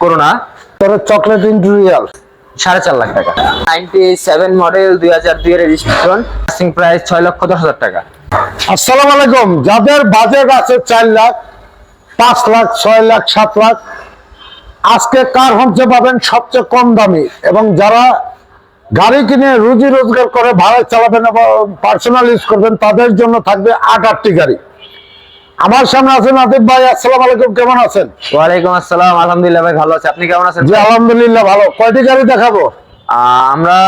Corona? তোর chocolate সাড়ে চার লাখ টাকা। নাইনটি সেভেন মডেল দুই হাজার দুই এর রেজিস্ট্রেশন প্রাইস ছয় লক্ষ দশ হাজার টাকা। আসসালামু আলাইকুম। যাদের বাজেট আছে চার লাখ পাঁচ লাখ ছয় লাখ সাত লাখ আজকে কার হোমসে পাবেন সবচেয়ে কম দামি? এবং যারা গাড়ি কিনে রুজি রোজগার করে ভাড়া চালাবেন এবং পার্সোনাল ইউজ করবেন তাদের জন্য থাকবে আট আটটি গাড়ি। আমার সামনে আছেন আতিফ ভাই আসসালামু আলাইকুম কেমন আছেন? ওয়ালাইকুম আসসালাম আলহামদুলিল্লাহ ভাই ভালো আছে। আপনি কেমন আছেন জি আলহামদুলিল্লাহ ভালো। কয়টি গাড়ি দেখাবো? আমরা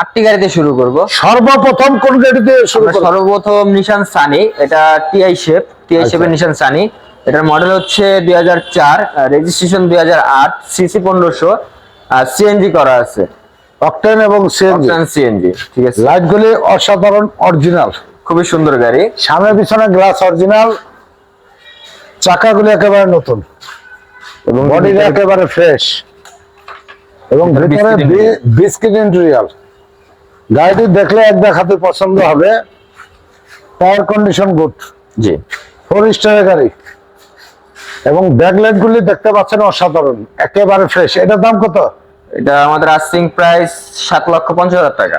আটটি গাড়িতে শুরু করব। সর্বপ্রথম কোন গাড়িতে শুরু করব? সর্বপ্রথম নিশান সানি এটা টিআই শেপ টিআই। শেপের নিশান সানি এটার মডেল হচ্ছে দুই হাজার চার রেজিস্ট্রেশন দুই হাজার আট সিসি পনেরোশো সিএনজি করা আছে। অকটেন এবং সিএনজি সিএনজি ঠিক আছে। লাইটগুলি অসাধারণ অরিজিনাল খুবই সুন্দর গাড়ি। সামনে পিছনে গ্লাস অরিজিনাল চাকাগুলি একেবারে নতুন। এবং বডিটা একেবারে ফ্রেশ এবং ভিতরে। বিস্কিট ইন্টেরিয়াল গাড়িটি দেখলে এক দেখাতে পছন্দ হবে। টায়ার কন্ডিশন গুড জি। ফোর স্টারের গাড়ি। এবং ব্যাকলাইট গুলি দেখতে পাচ্ছেন অসাধারণ। একেবারে ফ্রেশ এটার দাম কত? এটা আমাদের আসিং প্রাইস সাত লক্ষ পঞ্চাশ হাজার টাকা।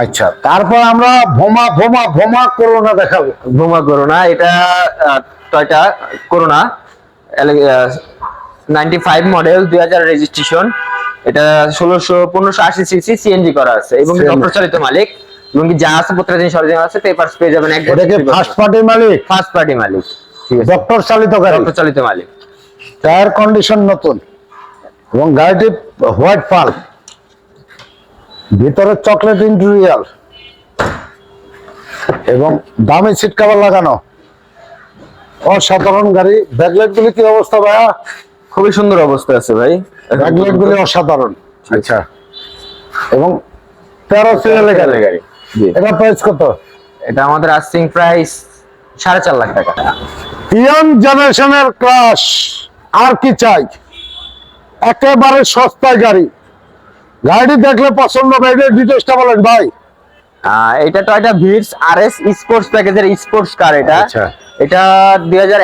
আচ্ছা তারপর আমরা ভোমা ভোমা ভোমা করোনা দেখাবো। বোমা করোনা এটা Toyota Corona ninety five model দুই হাজার রেজিস্ট্রেশন এটা ষোলোশো পনেরোশো আশি সিসি সিএনজি করা আছে এবং CNG ডক্টর চালিত মালিক এবং যা আছে প্রত্যেকটা জিনিস অরিজিনাল আছে পেপারস পেয়ে যাবেন এক এটা ফার্স্ট পার্টি মালিক? ফার্স্ট পার্টি মালিক ডক্টর চালিত গাড়ি? ডক্টর চালিত মালিক। টায়ার কন্ডিশন নতুন এবং গাড়িটি হোয়াইট পাল ভিতরে চকলেট ইন্টেরিয়াল এবং দামি সিট কভার লাগানো। অসাধারণ গাড়ি। ব্যাকলাইট গুলি কি অবস্থা ভাইয়া? খুবই সুন্দর অবস্থা আছে ভাই। ব্যাকলাইট গুলি অসাধারণ। আচ্ছা। এবং তেরো সিরিয়ালের গাড়ি। গাড়ি। এটা প্রাইস কত? এটা আমাদের আসিং প্রাইস সাড়ে চার লাখ টাকা। ইয়াং জেনারেশনের ক্লাস আর কি চাই? একেবারে সস্তায় গাড়ি। গাড়ি দেখলে পছন্দ হবে এটার ডিটেলসটা বলেন ভাই। এটা Toyota Vitz R S sports প্যাকেজের স্পোর্টস কার এটা। আচ্ছা। এটা দুই হাজার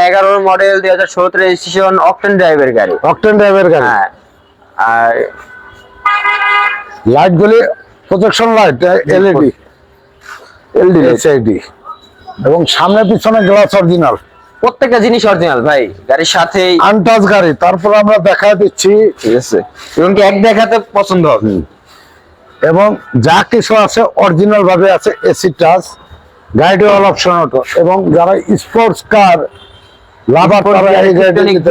মডেল দুই হাজার ষোলো রেজিস্ট্রেশন অকটেন ড্রাইভের গাড়ি। অকটেন ড্রাইভের গাড়ি? হ্যাঁ। আর লাইট গুলি protection light LED L D S I D এবং সামনে পিছনে গ্লাস অরিজিনাল প্রত্যেকটা জিনিস অরিজিনাল ভাই। গাড়ির সাথেই। আনটাচ গাড়ি। তারপর আমরা দেখা দিচ্ছি। ঠিক আছে। এবং এক দেখাতে পছন্দ হবে। এবং যা কিছু আছে অরিজিনাল ভাবে আছে এসি টাচ গাড়িটি অল অপশন অটো এবং যারা স্পোর্টস কার লাভার তারা এই গাড়িটি নিতে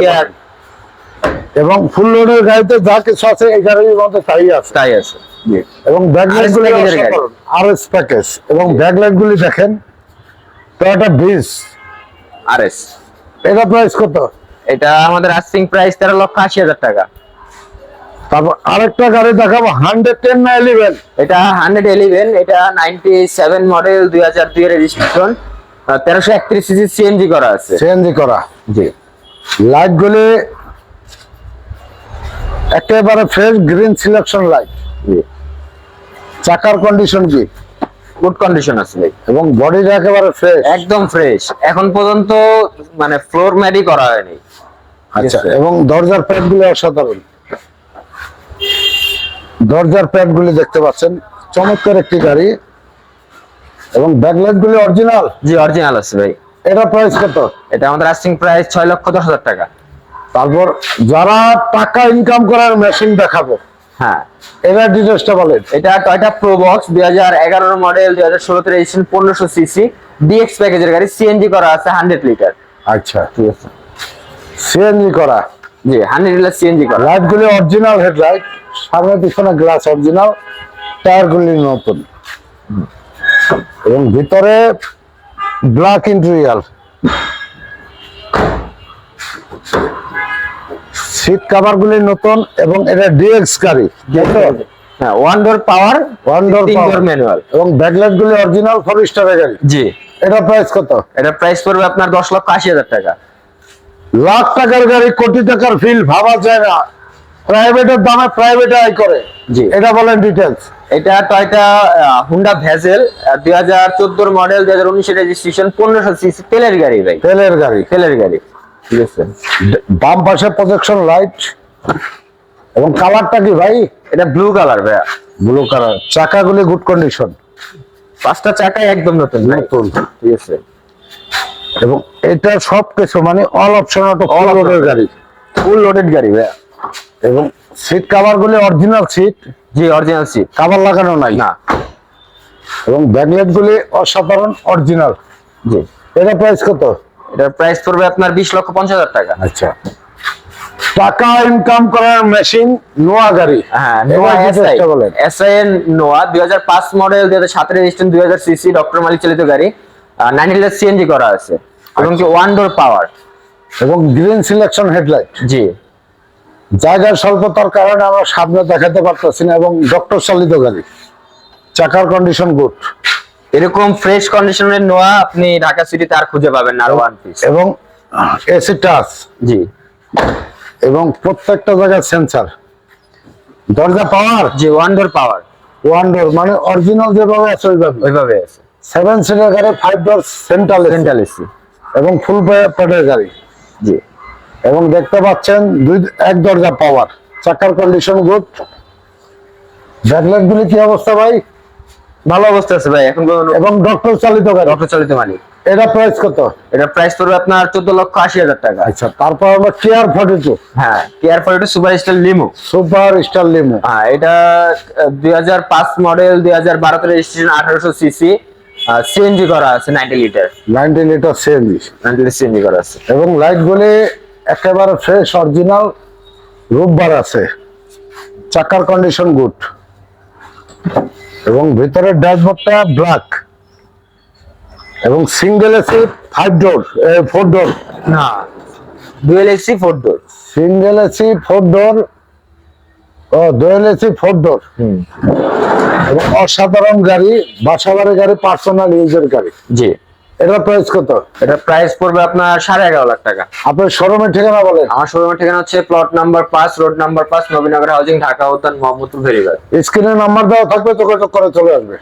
এবং ফুল লোডের গাড়িতে যা কিছু আছে এই গাড়ির মধ্যে তাই আছে। তাই আছে। এবং ব্যাকলাইট গুলি। আর এস প্যাকেজ এবং ব্যাকলাইট গুলি দেখেন টয়োটা ব্রিজ আর এস এটা প্রাইস কত? এটা আমাদের আসিং প্রাইস তেরো লক্ষ আশি হাজার টাকা। তারপর আরেকটা গাড়ি দেখাবো হান্ড্রেড টেন না ইলেভেন এটা হান্ড্রেড ইলেভেন এটা নাইনটি সেভেন মডেল দুই হাজার দুই রেজিস্ট্রেশন তেরোশো একত্রিশ সিসি সিএনজি করা আছে। সিএনজি করা। জি। লাইট গুলি একেবারে ফ্রেশ গ্রিন সিলেকশন লাইট জি। চাকার কন্ডিশন কি? গুড কন্ডিশন আছে এবং বডিটা একেবারে ফ্রেশ একদম ফ্রেশ এখন পর্যন্ত মানে ফ্লোর ম্যাটই করা হয়নি। আচ্ছা এবং দরজার প্যাড গুলি অসাধারণ। দরজার প্যাড গুলি দেখতে পাচ্ছেন। চমৎকার একটি গাড়ি। এবং ব্যাকলাইট গুলি অরিজিনাল? জি অরিজিনাল আছে ভাই। এটা প্রাইস কত? এটা আমাদের আস্টিং প্রাইস ছয় লক্ষ দশ হাজার টাকা। তারপর যারা টাকা ইনকাম করার মেশিন দেখাবো হ্যাঁ। এটা ডিটেলসটা বলেন। এটা টয়টা প্রো বক্স দুই হাজার এগারোর মডেল দুই হাজার ষোলোতে রেজিস্ট্রেশন পনেরোশো সিসি ডিএক্স প্যাকেজের গাড়ি সিএনজি করা আছে হান্ড্রেড লিটার আচ্ছা। ঠিক আছে। সিএনজি করা। জি হান্ড্রেড লিটার সিএনজি করা। লাইট গুলি অরিজিনাল হেডলাইট সামনে পিছনে গ্লাস অরিজিনাল টায়ার গুলি নতুন। এবং ভিতরে ব্ল্যাক ইন্টেরিয়াল সিট কভার গুলি নতুন এবং এটা ডিএক্স গাড়ি। হ্যাঁ one door power one door door manual এবং ব্যাকলাইট গুলি অরিজিনাল ফোর স্টারের গাড়ি। জি। এটা প্রাইস কত? এটা প্রাইস পড়বে আপনার দশ লক্ষ আশি হাজার টাকা। লাখ টাকার গাড়ি কোটি টাকার ফিল ভাবা যায় না। প্রাইভেটের দামে প্রাইভেট আয় করে। জি। এটা বলেন ডিটেলস এটা টয়টা হুন্ডা ভেজেল দুই হাজার চোদ্দোর মডেল দুই হাজার উনিশের রেজিস্ট্রেশন পনেরোশো সিসি তেলের গাড়ি ভাই। তেলের গাড়ি। তেলের গাড়ি। ঠিক আছে। বাম পাশে প্রজেকশন লাইট এবং কালারটা কি ভাই? এটা ব্লু কালার ভাইয়া। ব্লু কালার চাকাগুলি গুড কন্ডিশন পাঁচটা চাকাই একদম নতুন। নতুন। ঠিক আছে। এবং এটা সব কিছু মানে অল অপশন অটো অল গাড়ি। ফুল লোডেড গাড়ি ভাইয়া। এবং সিট কাভার গুলি অরিজিনাল সিট জি অরিজিনাল সিট কাভার লাগানো নাই। না। এবং ব্যাকলাইট গুলি অসাধারণ অরিজিনাল জি। এটা প্রাইস কত? এটার প্রাইস পড়বে আপনার বিশ লক্ষ পঞ্চাশ হাজার টাকা। আচ্ছা। টাকা ইনকাম করার মেশিন নোয়া গাড়ি। হ্যাঁ নোয়া এসআই এসআইএন নোয়া দুই হাজার পাঁচ মডেল দুই হাজার সাতের রেজিস্ট্রেশন দুই হাজার সিসি ডক্টর মালিক চালিত গাড়ি। নাইনটি লিটার সিএনজি করা আছে এবং কি ওয়ান ডোর পাওয়ার এবং গ্রিন সিলেকশন হেডলাইট জি। জায়গার স্বল্পতার কারণে আমরা সামনে দেখাতে পারতেছি না এবং ডক্টর চালিত গাড়ি। চাকার কন্ডিশন গুড এরকম ফ্রেশ কন্ডিশনের নোয়া আপনি ঢাকা সিটিতে আর খুঁজে পাবেন না আর ওয়ান পিস এবং এসি টাচ জি। এবং প্রত্যেকটা জায়গায় সেন্সার দরজা পাওয়ার জি one door power one door মানে অরিজিনাল যেভাবে আছে ওইভাবে। ওইভাবে আছে। সেভেন সিটার গাড়ি five door central central AC এবং ফুল প্যাডের গাড়ি। জি। এবং দেখতে পাচ্ছেন দুই এক দরজা পাওয়ার চাকার কন্ডিশন গুড ব্যাকলাইট গুলি কি অবস্থা ভাই? ভালো অবস্থা আছে ভাই এখন এবং ডক্টর চালিত গাড়ি। ডক্টর চালিত মালিক। এটা প্রাইস কত? এটার প্রাইস পড়বে আপনার চোদ্দ লক্ষ আশি হাজার টাকা। আচ্ছা তারপর আমরা কেয়ার ফর্টি টু হ্যাঁ কেয়ার ফর এটা super star limo super star limo হ্যাঁ এটা দুই হাজার পাঁচ মডেল দুই হাজার বারোতে রেজিস্ট্রেশন আঠারোশো সিসি সিএনজি করা আছে ninety litre ninety litre CNG ninety litre CNG করা আছে। এবং লাইট গুলি একেবারে ফ্রেশ অরিজিনাল রূপবার আছে। চাকার কন্ডিশন গুড এবং ভিতরের ড্যাশবোর্ডটা ব্ল্যাক এবং single AC five door four door না dual AC four door single AC four door ও ডুয়েল এসি ফোর ডোর হুম। এবং অসাধারণ গাড়ি বাসাবাড়ি গাড়ি পার্সোনাল ইউজের গাড়ি। জি। এটা প্রাইস কত? এটা প্রাইস পড়বে আপনার সাড়ে এগারো লাখ টাকা। আপনার শোরুমের ঠিকানা বলেন। আমার শোরুমের ঠিকানা হচ্ছে প্লট নাম্বার পাঁচ রোড নাম্বার পাঁচ নবীনগর হাউজিং ঢাকা উদ্যান মোহাম্মদপুর ভেরিবাগ স্ক্রিনের নাম্বার দেওয়া থাকবে যোগাযোগ করে চলে আসবে।